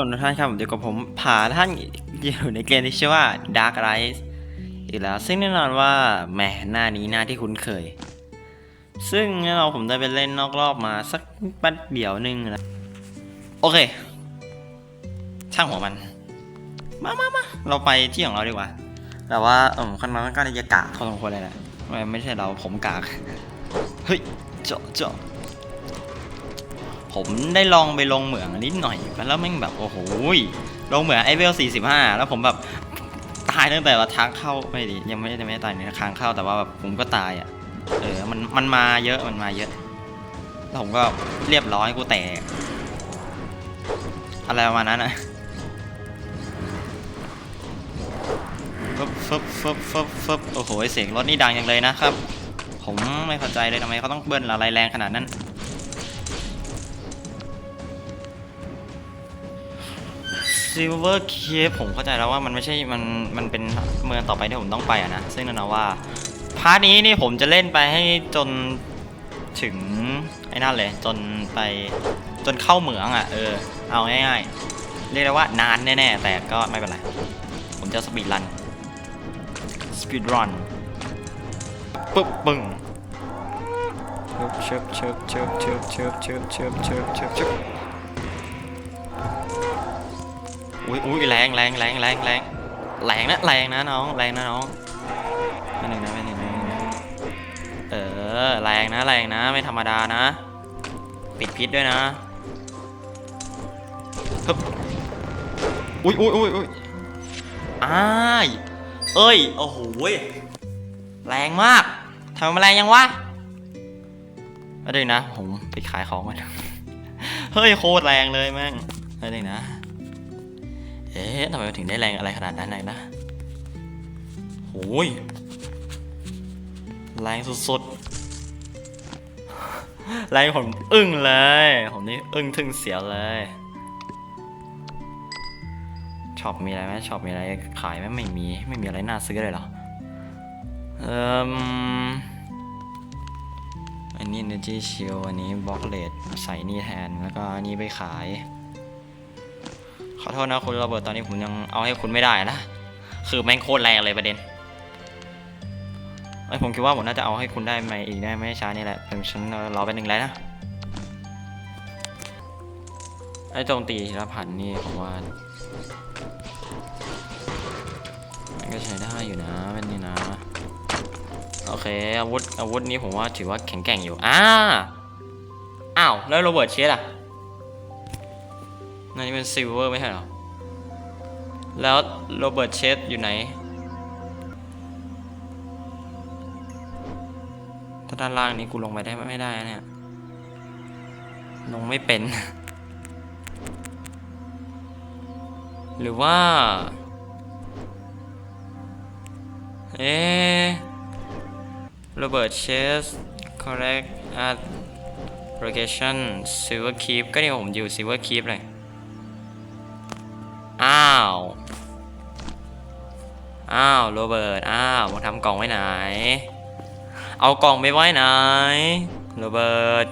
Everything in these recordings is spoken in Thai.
สวัสดีท่านครับเดี๋ยวกับผมพาท่านอยู่ในเกมที่ชื่อว่า Dark Rise อีกแล้ว ซึ่งแน่นอนว่าแหมหน้านี้หน้าที่คุ้นเคย ซึ่งแน่นอนผมได้ไปเล่นนอกรอบมาสักแป๊บเดียวนึงนะโอเค ช่างหัวมัน มามามาเราไปที่ของเราดีกว่า แต่ว่าเออคันนั้นก็จะกากพอสมควรเลยนะไม่ไม่ใช่เราผมกาก เฮ้ยเจาะเจาะ ผมได้ลองไปลงเหมืองนิดหน่อยแล้วแม่งแบบโอ้โหลงเหมืองไอเวล45 แล้วผมแบบตายตั้งแต่ว่าทางเข้าไม่ดียังไม่ยังไม่ได้ตายในทางเข้าแต่ว่าแบบผมก็ตายอะเออมันมันมาเยอะมันมาเยอะแล้วผมก็เรียบร้อยกูแตกอะไรประมาณนั้นอะฟึบฟึบฟึบฟึบฟึบโอ้โหเสียงรถนี่ดังจังเลยนะครับ ผมไม่เข้าใจเลยทำไมเขาต้องเบิ้ลอะไรแรงขนาดนั้น ซิลเวอร์เคฟผมเข้าใจแล้วว่ามันไม่ใช่มันมันเป็นเมืองต่อไปที่ผมต้องไปอะนะ ซึ่งนั่นนะว่า พาร์ทนี้นี่ผมจะเล่นไปให้จนถึงไอ้นั่นเลย จนไปจนเข้าเหมืองอะเออเอาง่ายๆ เรียกได้ว่านานแน่ๆ แต่ก็ไม่เป็นไร ผมจะสปีดรันสปีดรันปึ๊บปึ้งเชิบเชิบเชิบเชิบเชิบเชิบเชิบเชิบเชิบ อุ้ยอุ้ยแรงแรงแรงแรงแรงแรงนะแรงนะน้องแรงนะน้องไม่หนึ่งนะไม่หนึ่งนะไม่หนึ่งนะเออแรงนะแรงนะไม่ธรรมดานะปิดพิษด้วยนะฮึบอุ้ยอุ้ยอุ้ยอุ้ยอ้ายเอ้ยโอ้โหแรงมากทำไมมันแรงยังวะมาดูนะผมไปขายของก่อนเฮ้ยโคตรแรงเลยแม่งมาดูนะ อ๊ะทำไมมันถึงได้แรงอะไรขนาดนั้นเลยนะโอ้ยแรงสุดๆแรงผมอึ้งเลย ผมนี่อึ้งทึ่งเสียเลยช็อปมีอะไรไหมช็อปมีอะไรขายไหมไม่มี ไม่มีอะไรน่าซื้อเลยเหรอ เอ่มอันนี้ Energy Shield อันนี้บล็อกเลดใส่นี่แทน แล้วก็อันนี้ไปขาย ขอโทษนะคุณโรเบิร์ตตอนนี้ผมยังเอาให้คุณไม่ได้นะ คือแม่งโคตรแรงเลยประเด็นไอผมคิดว่าผมน่าจะเอาให้คุณได้ไหมอีกได้ไม่ช้านี่แหละเป็นฉันรอไปหนึ่งแล้วนะไอ้โจมตีทีละพันนี่ผมว่ามันก็ใช้ได้อยู่นะเป็นนี่นะโอเคอาวุธอาวุธนี้ผมว่าถือว่าแข็งแกร่งอยู่อ้าอ้าวแล้วโรเบิร์ตเชสอะ นั่นนี่เป็นซิลเวอร์ไม่ใช่หรอ แล้วโรเบิร์ตเชสอยู่ไหนถ้าด้านล่างนี้กูลงไปได้ไม่ได้นะเนี่ย ลงไม่เป็น หรือว่า เอ๊โรเบิร์ตเชส correct at location silver keep ก็นี่ผมอยู่ silver keep เลยาวอ้าวโรเบิร์ตอ้าวมาทำกล่องไว้ไหน เอากล่องไปไว้ไหนโรเบิร์ต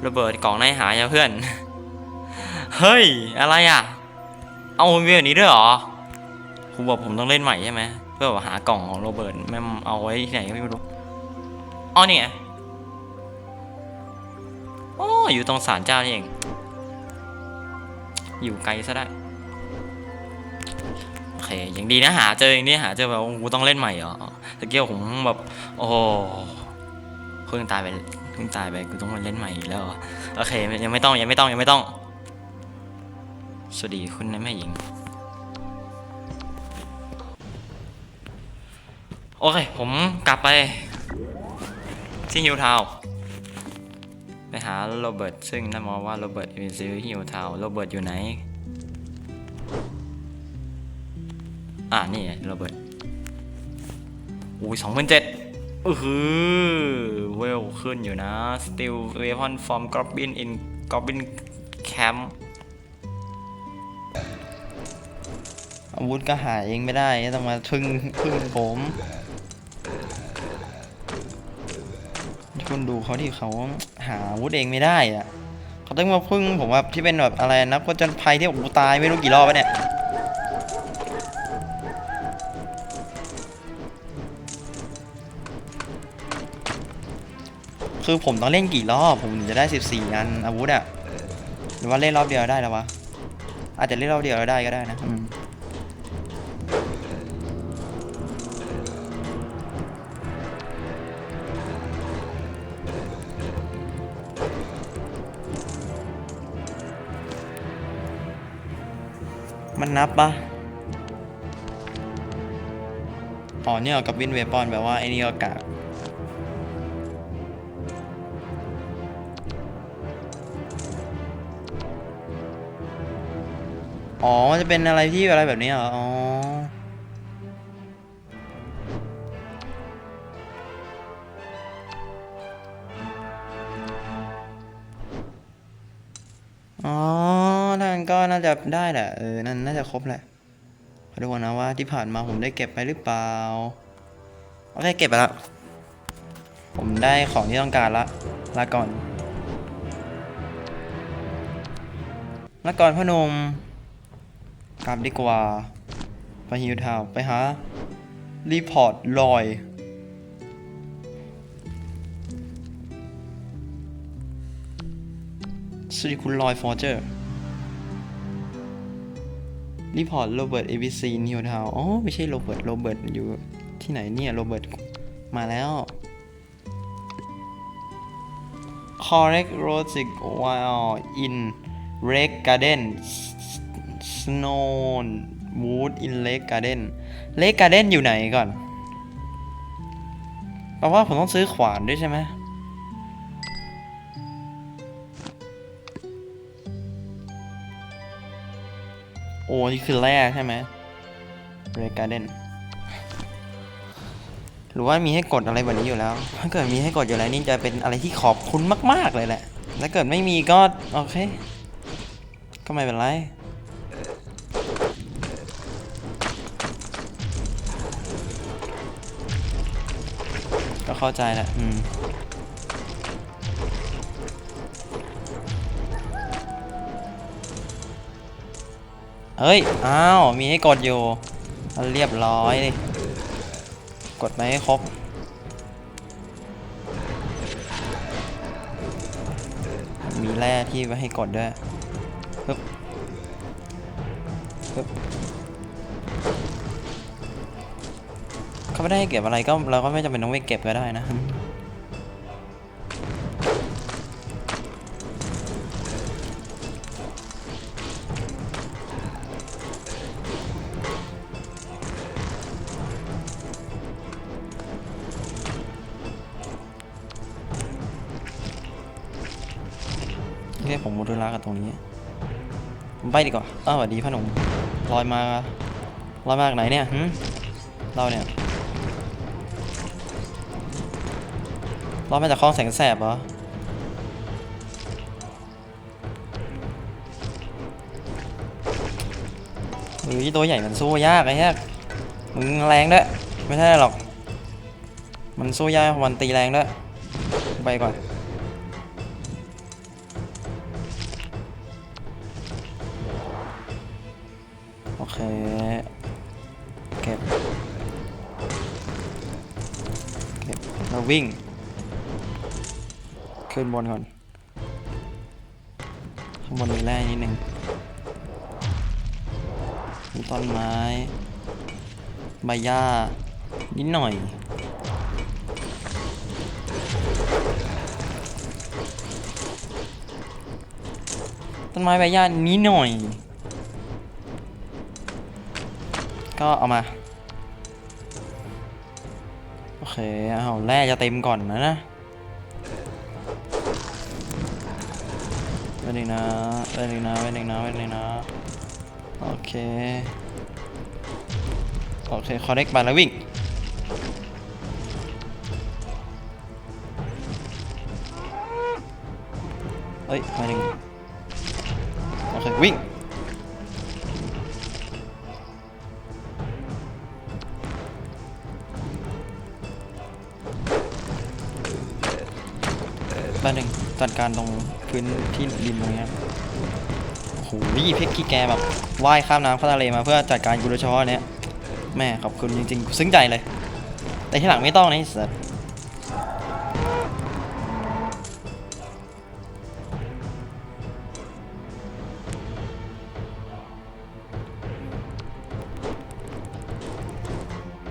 โรเบิร์ตกล่องนายหายยังเพื่อน เฮ้ย อะไรอะ เอาเวียนี้ด้วยเหรอครูบอกผมต้องเล่นใหม่ใช่ไหมเพื่อหากล่องของโรเบิร์ตแม่เอาไว้ที่ไหนก็ไม่รู้อ๋อเนี่ไงอ๋ออยู่ตรงศาลเจ้านี่เอง อยู่ไกลซะได้โอเคยังดีนะหาเจออย่างนี้หาเจอแบบโอ้โหต้องเล่นใหม่เหรอตะเกียวผมแบบโอ้เพิ่งตายไปเพิ่งตายไปกูต้องมาเล่นใหม่อีกแล้วโอเคยังไม่ต้องยังไม่ต้องยังไม่ต้อง สวัสดีคุณแม่หญิงโอเคผมกลับไปที่ฮิวทาวน์ ไปหาโรเบิร์ตซึ่งนั่นมายว่าโรเบิร์ตอยู่ซิลฮิวทาวโรเบิร์ตอยู่ไหน อ่านี่โรเบิร์ตอุ้ยสองพันเจ็ดเออหือเวลขึ้นอยู่นะ still weapon from goblin in goblin camp อาวุธก็หาเองไม่ได้ ต้องมาพึ่งพึ่งผมคุณดูเขาที่เขา หาอาวุธเองไม่ได้อะเขาต้องมาพึ่งผมว่าที่เป็นแบบอะไรนักจญภัยที่โอ้โหตายไม่รู้กี่รอบแล้วเนี่ยคือผมต้องเล่นกี่รอบผมถึงจะได้ 14 อันอาวุธอะหรือว่าเล่นรอบเดียวได้แล้ววะอาจจะเล่นรอบเดียวแล้วได้ก็ได้นะ นับปะอ๋อเนี่ยกับวินเวปอนแบบว่าไอ้นี่ก็กากอ๋อ มันจะเป็นอะไรที่อะไรแบบนี้เหรอ อ๋อ ได้แหละเออนั่นน่าจะครบแหละขอดูก่อนนะว่าที่ผ่านมาผมได้เก็บไปหรือเปล่าโอเคเก็บไปแล้วผมได้ของที่ต้องการละลาก่อนลาก่อนพอนมกลับดีกว่าไปฮิวทาวไปหารีพอร์ตลอยสวัสดีคุณลอยฟอร์เจอร์ รีพอร์ตโรเบิร์ตเอ c ซีนิวทาวอ๋อไม่ใช่โรเบิร์ตโรเบิร์ตอยู่ที่ไหนเนี่ยโรเบิร์ตมาแล้ว correct logic while in Lake Garden Snow Wood in Lake Garden Lake Garden อยู่ไหนก่อนแปลว่าผมต้องซื้อขวานด้วยใช่ไหม อ้นี่คือแร่ใช่ไหม Lake Garden หรือว่ามีให้กดอะไรแบบนี้อยู่แล้ว ถ้าเกิดมีให้กดอยู่แล้วนี่จะเป็นอะไรที่ขอบคุณมาก ๆ เลยแหละ ถ้าเกิดไม่มีก็ โอเค ก็ไม่เป็นไร ก็เข้าใจแหละ อืม เฮ้ย อ้าว มีให้กดอยู่ เรียบร้อยดิกดไปให้ครบ มีแร่ที่ไว้ให้กดด้วยปึ๊บปึ๊บเขาไม่ได้ให้เก็บอะไรก็เราก็ไม่จำเป็นต้องไปเก็บก็ได้นะ ผมหมดเวลากับตรงนี้ผมไปดีกว่าอ้าวสวัสดีพ่อหนุ่มลอยมาลอยมาจากไหนเนี่ยหึเราเนี่ยลอยมาจากคลองแสงแสบเหรอเฮ้ยตัวใหญ่มันสู้ยากไอ้เหี้ยมึงแรงด้วยไม่ใช่หรอก มันสู้ยากมันตีแรงด้วยไปก่อน วิ่ง ขึ้นบนก่อน ข้างบนมีแร่นิดนึงมีต้นไม้ใบหญ้านิดหน่อยต้นไม้ใบหญ้านิดหน่อย ก็เอามา เค เอาแร่จะเต็มก่อนนะนะไว้หนึ่งนะไว้หนึ่งนะไว้หนึ่งนะไว้หนึ่งนะ โอเค โอเค คอ n เ e c t ไปแล้ววิ่งเอ้ยมาหนึ่งโอเค วิ่ง จัดการตรงพื้นที่ริมตรงเนี้ยโอ้โหเพกกี้แกแบบว่ายข้ามน้ำข้ามทะเลมาเพื่อจัดการกูโดยเฉพาะอันเนี้ยแม่ขอบคุณจริงๆซึ้งใจเลย แต่ที่หลังไม่ต้องนะสัส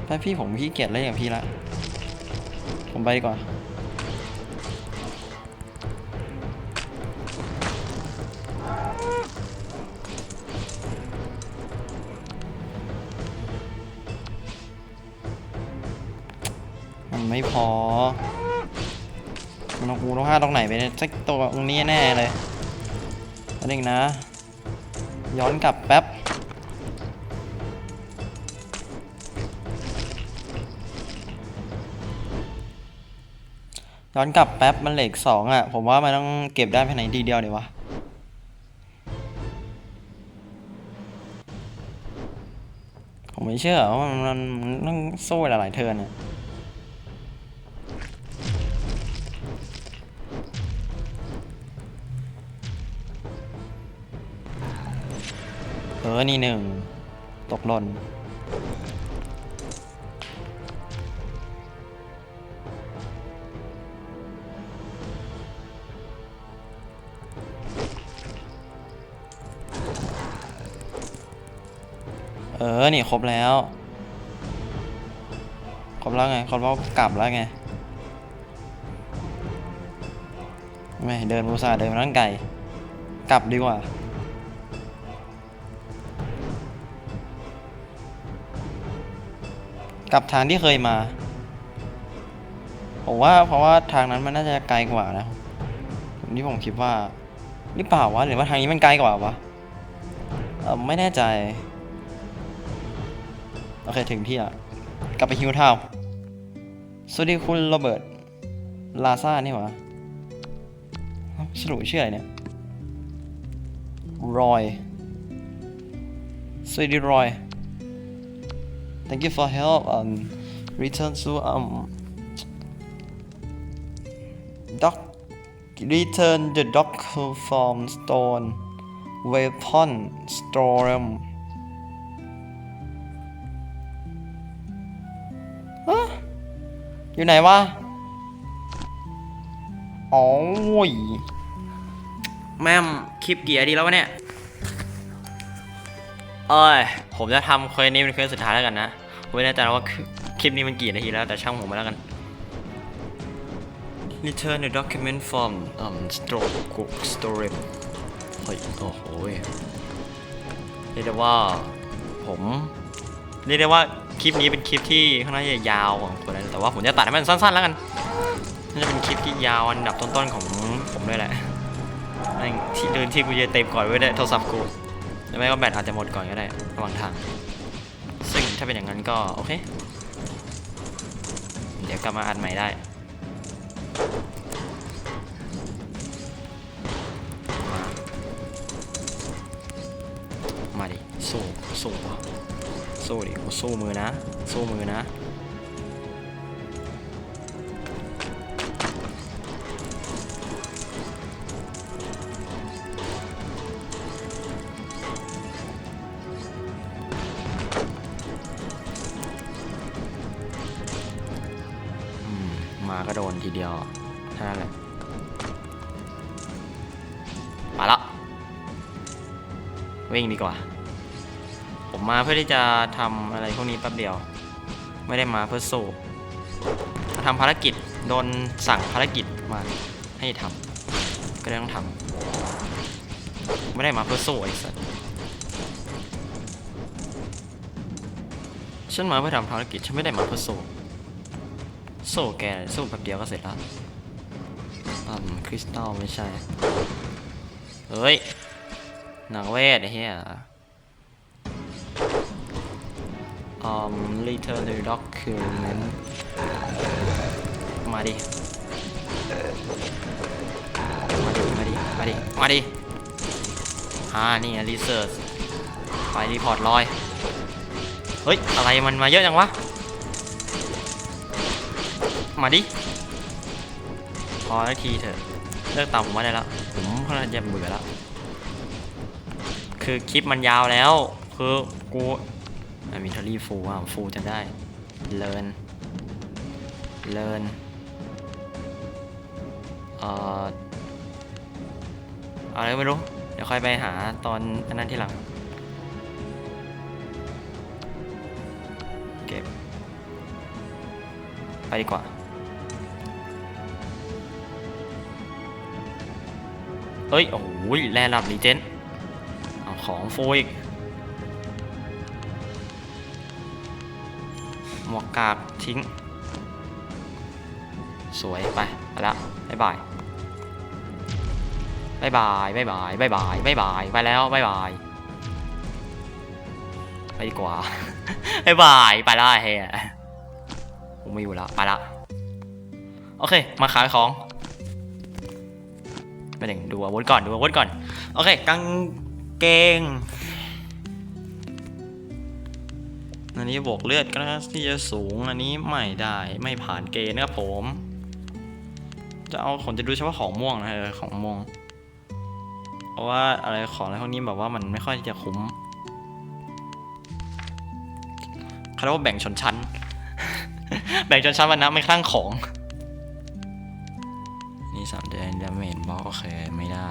ไปพี่ผมขี้เกียจเล่นกับพี่ละ ผมไปดีกว่า ไปสักตัวตรงนี้แน่เลยอันนึงนะ ย้อนกลับแป๊บย้อนกลับแป๊บมันเหล็กสองอะ ผมว่ามันต้องเก็บได้ภายในทีเดียวเดี๋ยววะผมไม่เชื่อว่ามันมันมันต้องสู้หลายๆเทิร์นอะ ออนี่หนึ่ง ตกหล่นเออ นี่ครบแล้ว ครบแล้วไง ครบแล้วกลับแล้วไง ไม่ เดินบูซาเดินมาตั้งไกลกลับดีกว่า กลับทางที่เคยมา ผมว่าเพราะว่าทางนั้นมันน่าจะไกลกว่านะนี่ผมคิดว่าหรือเปล่าวะหรือว่าทางนี้มันไกลกว่าวะเออไม่แน่ใจ โอเคถึงที่ละกลับไปฮิวเทาสวัสดีคุณโรเบิร์ตลาซ่านี่หวะเอ้าสรุปชื่ออะไรเนี่ย รอย สวัสดีรอย thank you for help um return to um doc return the doc from stone weapon storm ฮะอยู่ไหนวะโอ้ยแม่มคลิปเกี่นาทีแล้ววะเนี่ย เอ้ย ผมจะทำเควสนี้เป็นเควสสุดท้ายแล้วกันนะ ผมไม่แน่ใจว่าคลิปนี้มันกี่นาทีแล้วแต่ช่างผมมาแล้วกัน Return the document from um stroke cook story เฮ้ยโอ้โหเรียกได้ว่าผมเรียกได้ว่าคลิปนี้เป็นคลิปที่ค่อนข้างจะยาวของคนนะแต่ว่าผมจะตัดให้มันสั้นๆแล้วกันน่าจะเป็นคลิปที่ยาวอันดับต้นๆของผมด้วยแหละที่เดินที่กูจะเต็มก่อนไว้ได้โทรศัพท์กูหรือไม่ก็แบตอาจจะหมดก่อนก็ได้ระหว่างทาง ถ้าเป็นอย่างนั้นก็ โอเค เดี๋ยวกลับมาอัดใหม่ได้ มามาดิสู้สู้วะสู้ดิกูสู้มือนะสู้มือนะ ทีเดียวเท่านั้นแหละมาละวิ่งดีกว่า ผมมาเพื่อที่จะทำอะไรพวกนี้แป๊บเดียว ไม่ได้มาเพื่อสู้ทำภารกิจโดนสั่งภารกิจมาให้ทำก็เลยต้องทำไม่ได้มาเพื่อสู้ไอ้สัสฉันมาเพื่อทำภารกิจฉันไม่ได้มาเพื่อ สู้สู้แกสู้แป๊บเดียวก็เสร็จแล้วอืมคริสตัลไม่ใช่ เฮ้ยหนังเวทไอ้เหี้ย um return the document มาดิ มาดิ มาดิ มาดิ มาดิ อ่า นี่รีเสิร์ชไปรีพอร์ตลอย เฮ้ย อะไรมันมาเยอะจังวะ มาดิ พอแล้วทีเถอะ เลิกตามผมมาได้แล้ว ผมพราะจะเบื่อแล้ว คือคลิปมันยาวแล้ว คือกูมีทอรี่ฟูอะฟูจะได้ เลินเลินเอ่ออะไรไม่รู้ เดี๋ยวค่อยไปหาตอนอันนั้นที่หลัง เก็บ ไปดีกว่า เอ้ย โอ้โหแลนดับรีเจนเอาของโฟอีก หมวกกากทิ้ง สวยไปไปละบ๊ายบายบ๊ายบายบ๊ายบายบ๊ายบายบ๊ายบายไปแล้วบ๊ายบายไปดีกว่าบ๊ายบายไปละเฮียผมไม่อยู่แล้วไปละ โอเค มาขายของ ไปหนึ่งดูอาวุธก่อน ดูอาวุธก่อน โอเคกางเกงอันนี้บวกเลือดก็ที่จะสูง อันนี้ไม่ได้ไม่ผ่านเกณฑ์นะครับผม จะเอาผมจะดูเฉพาะของม่วงนะเออของม่วง เพราะว่าอะไรของอะไรพวกนี้แบบว่ามันไม่ค่อยจะคุ้มเขาเรียกว่าแบ่งชนชั้น แบ่งชนชั้นวันนะไม่ข้างของ ดาเมจบล็อกโอเคไม่ได้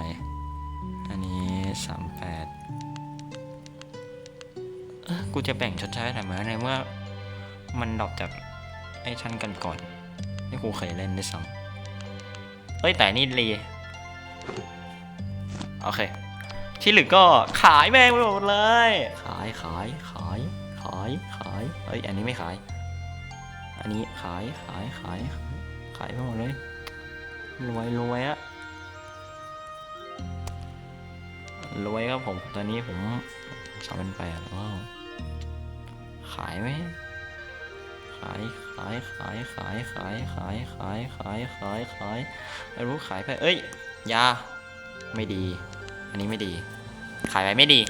อันนี้สามแปดกูจะแบ่งชดใช้ทำไมในเมื่อมันดรอปจากไอ้ชั้นกันก่อนที่กูเคยเล่นด้วยซ้ำเอ้ยแต่นี่รีโอเค ที่เหลือก็ขายแม่งไปหมดเลย ขายขายขายขายขายเอ้ยอันนี้ไม่ขาย อันนี้ขายขายขายขายไปหมดเลย รวยรวยอะรวยครับผมตอนนี้ผมสามพันแปดว้าวขายไหมขายขายขายขายขายขายขายขายขายขายไม่รู้ขายไปเอ้ยยาไม่ดี อันนี้ไม่ดี ขายไปไม่ดี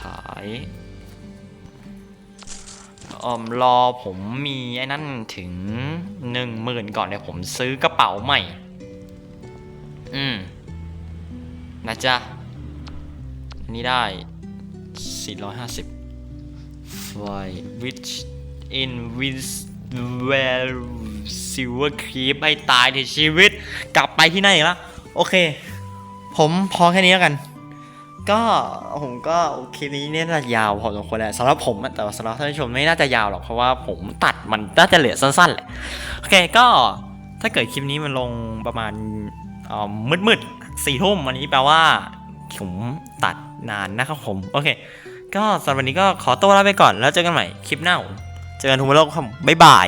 ขาย อมรอผมมีไอ้นั่นถึงหนึ่งหมื่นก่อนเดี๋ยวผมซื้อกระเป๋าใหม่ อืม นะจ๊ะนนี้ได้ 450 Fly which in with where silver creep ให้ตายในชีวิต กลับไปที่นั่นอีกแล้วโอเค ผมพอแค่นี้แล้วกัน ก็ผมก็คลิปนี้เนี่ยน่าจะยาวพอสมควรแหละสำหรับผมแต่ว่าสำหรับท่านผู้ชมไม่น่าจะยาวหรอกเพราะว่าผมตัดมันน่าจะเหลือสั้นๆแหละโอเคก็ถ้าเกิดคลิปนี้มันลงประมาณมืดๆสี่ทุ่มวันนี้แปลว่าผมตัดนานนะครับผมโอเค ก็สำหรับวันนี้ก็ขอตัวลาไปก่อนแล้วเจอกันใหม่คลิปหน้าเจอกันทุกโลกครับบ๊ายบาย